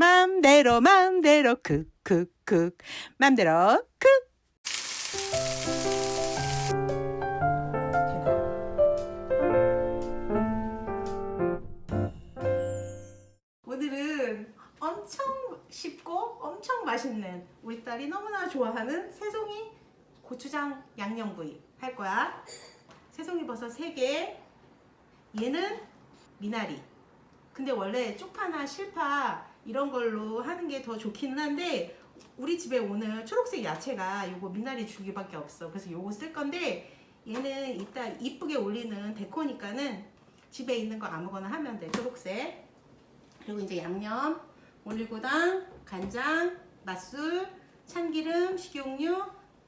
맘대로 맘대로 쿡쿡쿡 맘대로 쿡 오늘은 엄청 쉽고 엄청 맛있는 우리 딸이 너무나 좋아하는 새송이 고추장 양념구이 할 거야. 새송이 버섯 3개. 얘는 미나리. 근데 원래 쪽파나 실파 이런 걸로 하는 게 더 좋기는 한데 우리 집에 오늘 초록색 야채가 요거 미나리 줄기밖에 없어. 그래서 요거 쓸 건데 얘는 이따 이쁘게 올리는 데코니까는 집에 있는 거 아무거나 하면 돼. 초록색. 그리고 이제 양념, 올리고당, 간장, 맛술, 참기름, 식용유,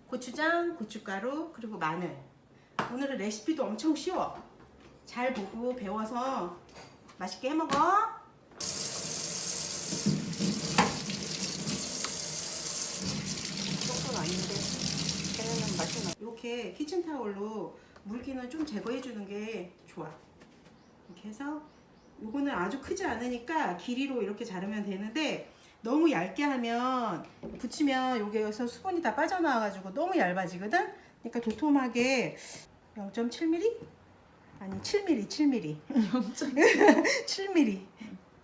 고추장, 고춧가루, 그리고 마늘. 오늘은 레시피도 엄청 쉬워. 잘 보고 배워서 맛있게 해 먹어. 조금 아닌데 나. 이렇게 키친타올로 물기는 좀 제거해 주는 게 좋아. 이렇게 해서 요거는 아주 크지 않으니까 길이로 이렇게 자르면 되는데 너무 얇게 하면 붙이면 여기에서 수분이 다 빠져나와가지고 너무 얇아지거든. 그러니까 도톰하게 0.7mm? 아니 7mm, 7mm. 7mm.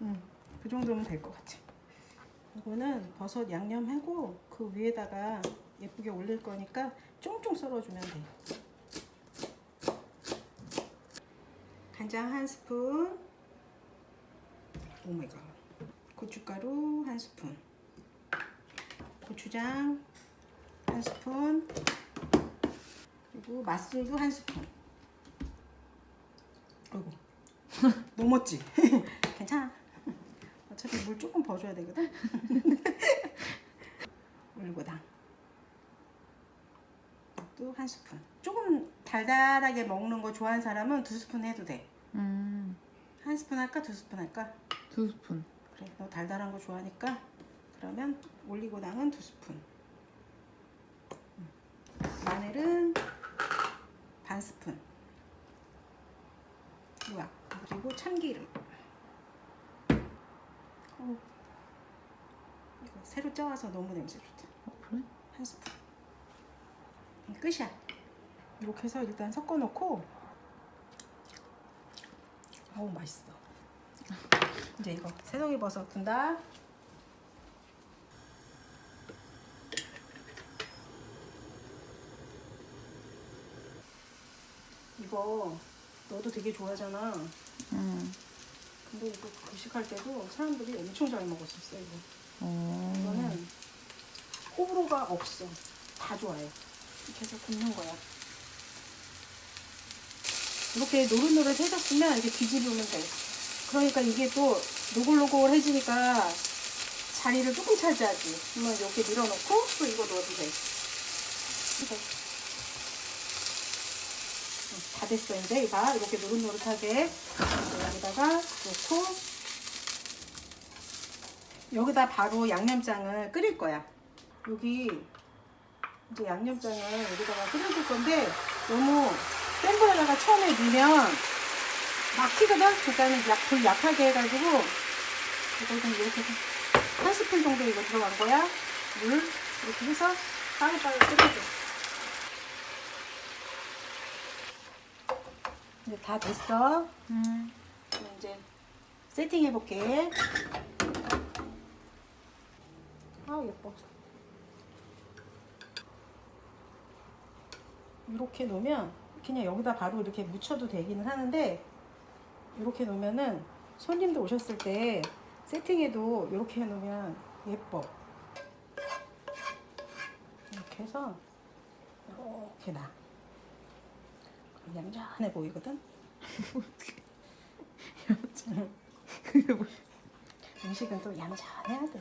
음, 그 정도면 될 것 같아. 이거는 버섯 양념하고 그 위에다가 예쁘게 올릴 거니까 쫑쫑 썰어주면 돼. 간장 한 스푼. 오마이갓. 고춧가루 한 스푼. 고추장 한 스푼. 그리고 맛술도 한 스푼. 아이고. 넘었지? 괜찮아. 어차피 물 조금 버줘야 되거든. 올고당. 또한 스푼. 조금 달달하게 먹는 거 좋아하는 사람은 두 스푼 해도 돼. 음, 한 스푼 할까? 두 스푼 할까? 두 스푼. 그래, 너 달달한 거 좋아하니까 그러면 올리고당은 두 스푼. 음. 마늘은 반 스푼. 우와. 그리고 참기름. 어. 이거 새로 쪄와서 너무 냄새 좋다. 어, 그래? 한 스푼. 이 끝이야. 이렇게 해서 일단 섞어 놓고 어우 맛있어. 이제 이거 새송이 버섯 푼다. 이거 너도 되게 좋아하잖아. 응. 근데 이거 급식할 때도 사람들이 엄청 잘 먹었었어 이거. 어. 이거는 호불호가 없어. 다 좋아해. 해서 굽는 거야. 이렇게 노릇노릇 해졌으면 이렇게 뒤집으면 돼. 그러니까 이게 또 노골노골해지니까 자리를 조금 차지하지. 그러면 이렇게 밀어놓고 또 이거 넣어도 돼. 다 됐어 이제 이봐 이렇게 노릇노릇하게 여기다가 넣고 여기다 바로 양념장을 끓일 거야. 여기 이제 양념장을 여기다가 끓여줄 건데 너무 센 불에다가 처음에 넣으면 막히거든? 그러니까 약, 불 약하게 해가지고 이걸 좀 이렇게 해서 한 스푼 정도 이거 들어간 거야. 물 이렇게 해서 빠글빠글 끓여줘. 이제 다 됐어. 음. 이제 세팅 해 볼게. 아 예뻐. 이렇게 놓으면 그냥 여기다 바로 이렇게 묻혀도 되기는 하는데 이렇게 놓으면은 손님들 오셨을 때 세팅해도 이렇게 해놓으면 예뻐. 이렇게 해서 이렇게 놔. 그럼 얌전해 보이거든. 그게 뭐? 음식은 또 얌전해야 돼.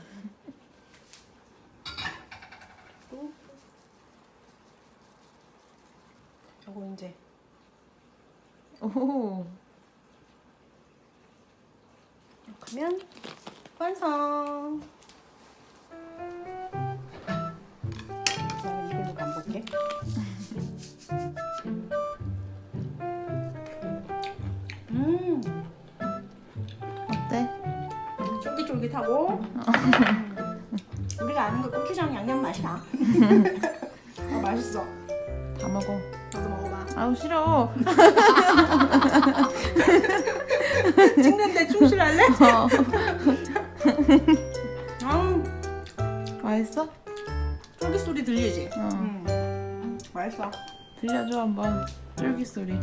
요거 이제 오. 이렇게 하면 완성. 저는 이걸로 간볼게. 음, 어때? 쫄깃쫄깃하. 쫄깃쫄깃하고 음, 우리가 아는 그 고추장 양념 맛이야. 아, 맛있어. 다 먹어. 너도 먹어봐. 아우 싫어. 찍는데 충실할래? 어. 아우 맛있어? 쫄깃 소리 들리지? 어. 음. 맛있어. 들려줘 한번 쫄깃 소리.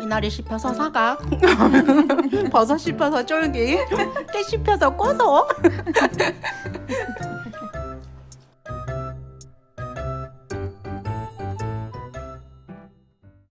미나리 씹혀서 사각, 버섯 씹혀서 쫄깃, 깨 씹혀서 고소.